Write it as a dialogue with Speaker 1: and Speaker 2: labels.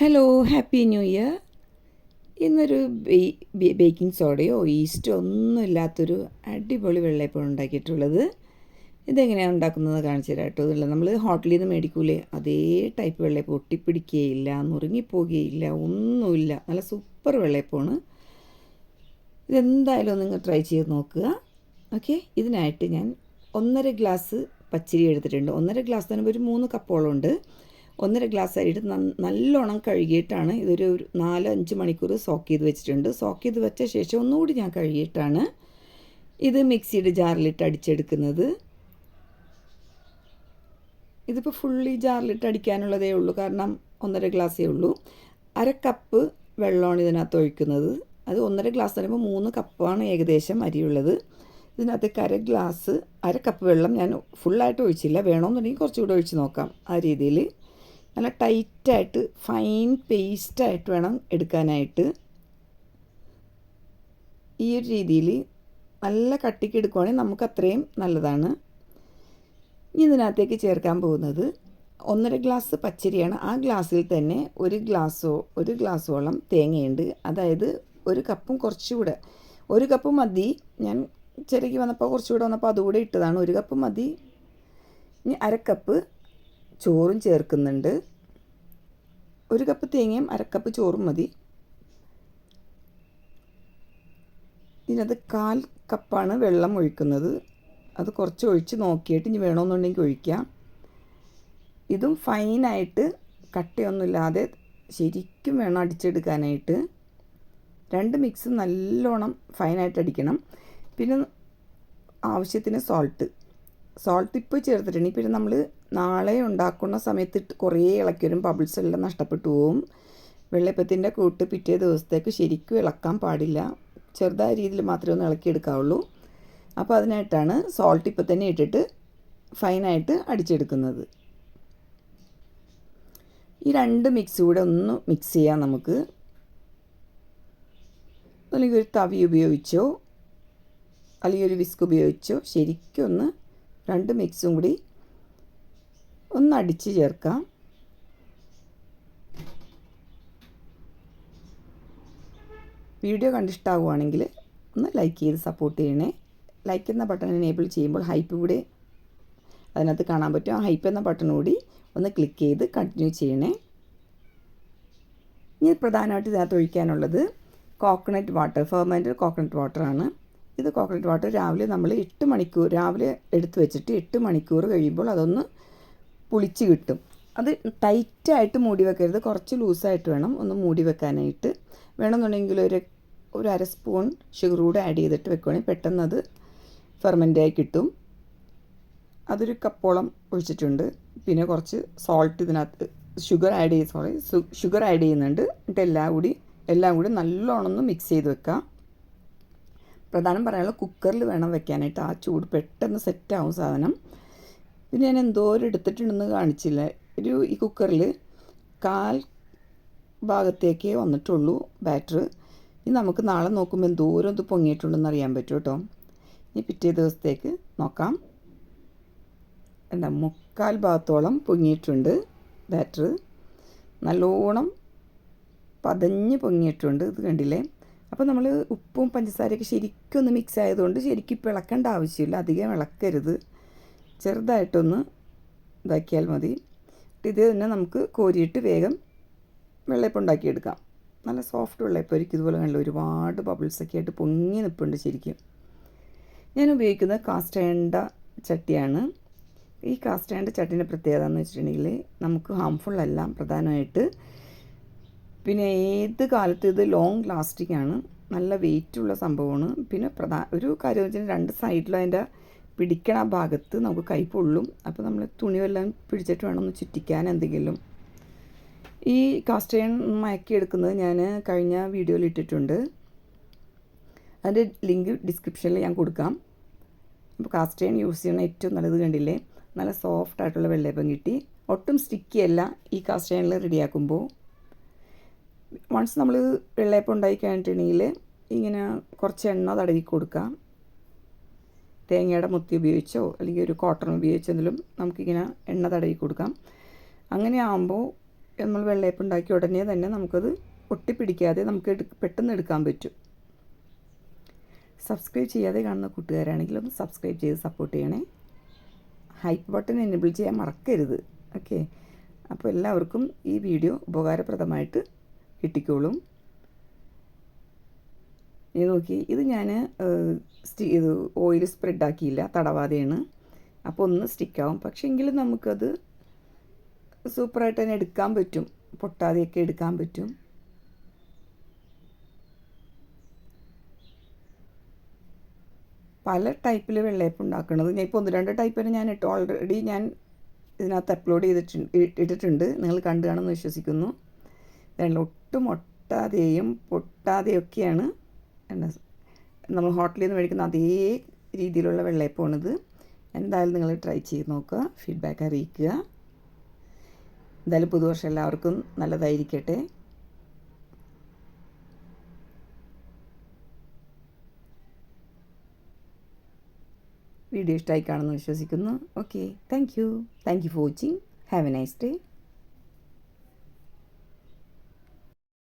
Speaker 1: Hello happy new year ഇന്നൊരു baking സോഡയോ ഈസ്റ്റോ ഒന്നും ഇല്ലാത്തൊരു അടിപൊളി വെള്ളയപ്പം ഉണ്ടാക്കിയിട്ടുള്ളത്. ഇതെങ്ങനെയാണ് ഉണ്ടാക്കുന്നത് കാണിച്ചു തരാം കേട്ടോ. ഇതുള്ള നമ്മൾ ഹോട്ടലിൽ നിന്ന് മേടിക്കൂലേ? അതേ ടൈപ്പ് വെള്ളയപ്പം ഒട്ടിപ്പിടിക്കുകയില്ല നുറുങ്ങിപ്പോകുകയില്ല ഒന്നുമില്ല. നല്ല സൂപ്പർ വെള്ളയപ്പമാണ്. ഇതെന്തായാലും നിങ്ങൾ ട്രൈ ചെയ്ത് നോക്കുക. ഓക്കെ ഇതിനായിട്ട് ഞാൻ ഒന്നര ഗ്ലാസ് പച്ചരി എടുത്തിട്ടുണ്ട്. ഒന്നര ഗ്ലാസ് തന്നെ ഒരു മൂന്ന് കപ്പോളം ഉണ്ട്. ഒന്നര ഗ്ലാസ് അരിയിട്ട് നല്ലോണം കഴുകിയിട്ടാണ് ഇതൊരു നാല് അഞ്ച് മണിക്കൂർ സോക്ക് ചെയ്ത് വെച്ചിട്ടുണ്ട്. സോക്ക് ചെയ്ത് വെച്ച ശേഷം ഒന്നുകൂടി ഞാൻ കഴുകിയിട്ടാണ് ഇത് മിക്സിയുടെ ജാറിലിട്ട് അടിച്ചെടുക്കുന്നത്. ഇതിപ്പോൾ ഫുള്ളി ജാറിലിട്ട് അടിക്കാനുള്ളതേ ഉള്ളൂ. കാരണം ഒന്നര ഗ്ലാസ്സേ ഉള്ളൂ. അര കപ്പ് വെള്ളമാണ് ഇതിനകത്ത് ഒഴിക്കുന്നത്. അത് ഒന്നര ഗ്ലാസ് പറയുമ്പോൾ മൂന്ന് കപ്പാണ് ഏകദേശം അരിയുള്ളത്. ഇതിനകത്തേക്ക് അര ഗ്ലാസ് അര കപ്പ് വെള്ളം ഞാൻ ഫുള്ളായിട്ട് ഒഴിച്ചില്ല. വേണമെന്നുണ്ടെങ്കിൽ കുറച്ചുകൂടെ ഒഴിച്ച് നോക്കാം ആ രീതിയിൽ. നല്ല ടൈറ്റായിട്ട് ഫൈൻ പേസ്റ്റായിട്ട് വേണം എടുക്കാനായിട്ട്. ഈ ഒരു രീതിയിൽ നല്ല കട്ടിക്ക് എടുക്കുവാണെങ്കിൽ നമുക്ക് അത്രയും നല്ലതാണ്. ഇനി ഇതിനകത്തേക്ക് ചേർക്കാൻ പോകുന്നത് ഒന്നര ഗ്ലാസ് പച്ചരിയാണ്. ആ ഗ്ലാസ്സിൽ തന്നെ ഒരു ഗ്ലാസ്സോ ഒരു ഗ്ലാസ്സോളം തേങ്ങയുണ്ട്. അതായത് ഒരു കപ്പും കുറച്ചുകൂടെ ഒരു കപ്പ് മതി. ഞാൻ ചെറുക്കി വന്നപ്പോൾ കുറച്ചുകൂടെ വന്നപ്പോൾ അതുകൂടെ ഇട്ടതാണ്. ഒരു കപ്പ് മതി. ഇനി അരക്കപ്പ് കപ്പ് ചോറും ചേർക്കുന്നുണ്ട്. ഒരു കപ്പ് തേങ്ങയും അരക്കപ്പ് കപ്പ് ചോറും മതി. ഇതിനകത്ത് കാൽ കപ്പാണ് വെള്ളം ഒഴിക്കുന്നത്. അത് കുറച്ച് ഒഴിച്ച് നോക്കിയിട്ട് ഇനി വേണമെന്നുണ്ടെങ്കിൽ ഒഴിക്കാം. ഇതും ഫൈനായിട്ട് കട്ടയൊന്നുമില്ലാതെ ശരിക്കും വേണം അടിച്ചെടുക്കാനായിട്ട്. രണ്ട് മിക്സ് നല്ലോണം ഫൈനായിട്ട് അടിക്കണം. പിന്നെ ആവശ്യത്തിന് സോൾട്ട് സോൾട്ട് ഇപ്പോൾ ചേർത്തിട്ടുണ്ടെങ്കിൽ പിന്നെ നമ്മൾ നാളെ ഉണ്ടാക്കുന്ന സമയത്ത് കുറേ ഇളക്കി ബബിൾസ് എല്ലാം നഷ്ടപ്പെട്ടു പോവും. വെള്ളപ്പത്തിന്റെ കൂട്ട് പിറ്റേ ദിവസത്തേക്ക് ശരിക്കും ഇളക്കാൻ പാടില്ല. ചെറുതായ രീതിയിൽ മാത്രമേ ഒന്ന് ഇളക്കിയെടുക്കാവുള്ളൂ. അപ്പോൾ അതിനായിട്ടാണ് സോൾട്ട് ഇപ്പം തന്നെ ഇട്ടിട്ട് ഫൈനായിട്ട് അടിച്ചെടുക്കുന്നത്. ഈ രണ്ട് മിക്സ് കൂടെ ഒന്ന് മിക്സ് ചെയ്യാം നമുക്ക്. അല്ലെങ്കിൽ ഒരു തവി ഉപയോഗിച്ചോ അല്ലെങ്കിൽ ഒരു വിസ്ക് ഉപയോഗിച്ചോ ശരിക്കും ഒന്ന് രണ്ട് മിക്സും കൂടി ഒന്ന് അടിച്ച് ചേർക്കാം. വീഡിയോ കണ്ടിഷ്ടാവുകയാണെങ്കിൽ ഒന്ന് ലൈക്ക് ചെയ്ത് സപ്പോർട്ട് ചെയ്യണേ. ലൈക്ക് എന്ന ബട്ടൺ എനേബിൾ ചെയ്യുമ്പോൾ ഹൈപ്പ് കൂടി അതിനകത്ത് കാണാൻ പറ്റും. ആ ഹൈപ്പ് എന്ന ബട്ടൺ കൂടി ഒന്ന് ക്ലിക്ക് ചെയ്ത് കണ്ടിന്യൂ ചെയ്യണേ. ഇനി പ്രധാനമായിട്ട് ഇതിനകത്ത് ഒഴിക്കാനുള്ളത് കോക്കനട്ട് വാട്ടർ ഫെർമെന്റഡ് കോക്കനട്ട് വാട്ടറാണ് ഇത് കോക്കനട്ട് വാട്ടർ രാവിലെ നമ്മൾ എട്ട് മണിക്കൂർ രാവിലെ എടുത്ത് വെച്ചിട്ട് എട്ട് മണിക്കൂർ കഴിയുമ്പോൾ അതൊന്ന് പുളിച്ച് കിട്ടും. അത് ടൈറ്റായിട്ട് മൂടി വെക്കരുത്. കുറച്ച് ലൂസായിട്ട് വേണം ഒന്ന് മൂടി വെക്കാനായിട്ട്. വേണമെന്നുണ്ടെങ്കിൽ ഒരു ഒരു അര സ്പൂൺ ഷുഗർ കൂടെ ആഡ് ചെയ്തിട്ട് വെക്കുകയാണെങ്കിൽ പെട്ടെന്ന് അത് ഫെർമെന്റായി കിട്ടും. അതൊരു കപ്പോളം ഒഴിച്ചിട്ടുണ്ട്. പിന്നെ കുറച്ച് സോൾട്ട് ഇതിനകത്ത് ഷുഗർ ആഡ് ചെയ്ത് സോറി ഷുഗർ ആഡ് ചെയ്യുന്നുണ്ട്. എന്നിട്ട് എല്ലാം കൂടി എല്ലാം കൂടി നല്ലോണം ഒന്ന് മിക്സ് ചെയ്ത് വെക്കാം. പ്രധാനം പറയാനുള്ള കുക്കറിൽ വേണം വെക്കാനായിട്ട്. ആ ചൂട് പെട്ടെന്ന് സെറ്റാവും സാധനം. പിന്നെ ഞാൻ എന്തോരം എടുത്തിട്ടുണ്ടെന്ന് കാണിച്ചില്ല. ഒരു ഈ കുക്കറിൽ കാൽ ഭാഗത്തേക്കേ വന്നിട്ടുള്ളൂ ബാറ്റർ ഇനി നമുക്ക് നാളെ നോക്കുമ്പോൾ എന്തോരം ഇത് പൊങ്ങിയിട്ടുണ്ടെന്ന് അറിയാൻ പറ്റും കേട്ടോ. ഇനി പിറ്റേ ദിവസത്തേക്ക് നോക്കാം. എന്താ മുക്കാൽ ഭാഗത്തോളം പൊങ്ങിയിട്ടുണ്ട് ബാറ്റർ നല്ലോണം പതഞ്ഞ് പൊങ്ങിയിട്ടുണ്ട് ഇത് കണ്ടില്ലേ? അപ്പോൾ നമ്മൾ ഉപ്പും പഞ്ചസാരയൊക്കെ ശരിക്കും ഒന്ന് മിക്സ് ആയതുകൊണ്ട് ശരിക്കും ഇളക്കേണ്ട ആവശ്യമില്ല അധികം ഇളക്കരുത്. ചെറുതായിട്ടൊന്ന് ഇതാക്കിയാൽ മതി. ഇത് തന്നെ നമുക്ക് കോരിയിട്ട് വേഗം വെള്ളയപ്പം ഉണ്ടാക്കിയെടുക്കാം. നല്ല സോഫ്റ്റ് വെള്ളയപ്പം ആയിരിക്കും ഇതുപോലെ കണ്ടില്ല? ഒരുപാട് ബബിൾസൊക്കെ ആയിട്ട് പൊങ്ങി നിൽപ്പുണ്ട് ശരിക്കും. ഞാൻ ഉപയോഗിക്കുന്നത് കാസ്റ്റ് അയണ്ട ചട്ടിയാണ്. ഈ കാസ്റ്റ് അയണ്ട ചട്ടിന്റെ പ്രത്യേകത എന്ന് വെച്ചിട്ടുണ്ടെങ്കിൽ നമുക്ക് ഹാംഫുൾ അല്ല പ്രധാനമായിട്ട്. പിന്നെ ഏത് കാലത്ത് ഇത് ലോങ് ലാസ്റ്റിംഗ് ആണ് നല്ല വെയിറ്റുള്ള സംഭവമാണ്. പിന്നെ പ്രധാന ഒരു കാര്യം വെച്ചാൽ രണ്ട് സൈഡിലും അതിന്റെ പിടിക്കണ ഭാഗത്ത് നമുക്ക് കൈ പൊള്ളും. അപ്പോൾ നമ്മൾ തുണി വല്ലതും പിടിച്ചിട്ട് വേണം ഒന്ന് ചുറ്റിക്കാൻ എന്തെങ്കിലും. ഈ കാസ്റ്റേൺ മയക്കി എടുക്കുന്നത് ഞാൻ കഴിഞ്ഞ വീഡിയോയിൽ ഇട്ടിട്ടുണ്ട്. അതിന്റെ ലിങ്ക് ഡിസ്ക്രിപ്ഷനിൽ ഞാൻ കൊടുക്കാം. അപ്പോൾ കാസ്റ്റേൺ യൂസ് ചെയ്യണ ഏറ്റവും നല്ലത് കണ്ടില്ലേ? നല്ല സോഫ്റ്റ് ആയിട്ടുള്ള വെള്ളയപ്പം കിട്ടി. ഒട്ടും സ്റ്റിക്കി അല്ല ഈ കാസ്റ്റേണിൽ റെഡിയാക്കുമ്പോൾ വൺസ് നമ്മൾ വെള്ളയപ്പം ഉണ്ടാക്കി കഴിഞ്ഞിട്ടുണ്ടെങ്കിൽ ഇങ്ങനെ കുറച്ച് എണ്ണ തടവി കൊടുക്കാം. തേങ്ങയുടെ മുത്തി ഉപയോഗിച്ചോ അല്ലെങ്കിൽ ഒരു കോട്ടൺ ഉപയോഗിച്ചെങ്കിലും നമുക്കിങ്ങനെ എണ്ണ തടവി കൊടുക്കാം. അങ്ങനെ ആകുമ്പോൾ നമ്മൾ വെള്ളയപ്പം ഉണ്ടാക്കി ഉടനെ തന്നെ നമുക്കത് ഒട്ടിപ്പിടിക്കാതെ നമുക്ക് പെട്ടെന്ന് എടുക്കാൻ പറ്റും. സബ്സ്ക്രൈബ് ചെയ്യാതെ കാണുന്ന കൂട്ടുകാരാണെങ്കിൽ ഒന്ന് സബ്സ്ക്രൈബ് ചെയ്ത് സപ്പോർട്ട് ചെയ്യണേ. ഹൈപ്പ് ബട്ടൺ എനേബിൾ ചെയ്യാൻ മറക്കരുത്. ഓക്കെ അപ്പോൾ എല്ലാവർക്കും ഈ വീഡിയോ ഉപകാരപ്രദമായിട്ട് കിട്ടിക്കോളും. ഇത് നോക്കി ഇത് ഞാൻ ഇത് ഓയിൽ സ്പ്രെഡ് ആക്കിയില്ല തടവാതെയാണ്. അപ്പോൾ ഒന്ന് സ്റ്റിക്കാവും പക്ഷേ എങ്കിലും നമുക്കത് സൂപ്പറായിട്ട് തന്നെ എടുക്കാൻ പറ്റും. പൊട്ടാതെയൊക്കെ എടുക്കാൻ പറ്റും. പല ടൈപ്പിൽ വെള്ളയപ്പം ഉണ്ടാക്കുന്നത് ഞാൻ ഇപ്പോൾ ഒന്ന് രണ്ട് ടൈപ്പിന് ഞാൻ ഇട്ട് ഓൾറെഡി ഞാൻ ഇതിനകത്ത് അപ്ലോഡ് ചെയ്തിട്ടുണ്ട് ഇട്ടിട്ടുണ്ട്. നിങ്ങൾ കണ്ടു കാണുമെന്ന് വിശ്വസിക്കുന്നു. ഒട്ടും ഒട്ടാതെയും പൊട്ടാതെയൊക്കെയാണ് എന്നാ നമ്മൾ ഹോട്ടലിൽ നിന്ന് മേടിക്കുന്ന അതേ രീതിയിലുള്ള വെള്ളയപ്പമാണിത് എന്തായാലും നിങ്ങൾ ട്രൈ ചെയ്ത് നോക്കുക ഫീഡ്ബാക്ക് അറിയിക്കുക. എന്തായാലും പുതുവർഷം എല്ലാവർക്കും നല്ലതായിരിക്കട്ടെ. വീഡിയോ ഇഷ്ടമായി കാണുമെന്ന് വിശ്വസിക്കുന്നു. Okay thank you thank you for watching have a nice day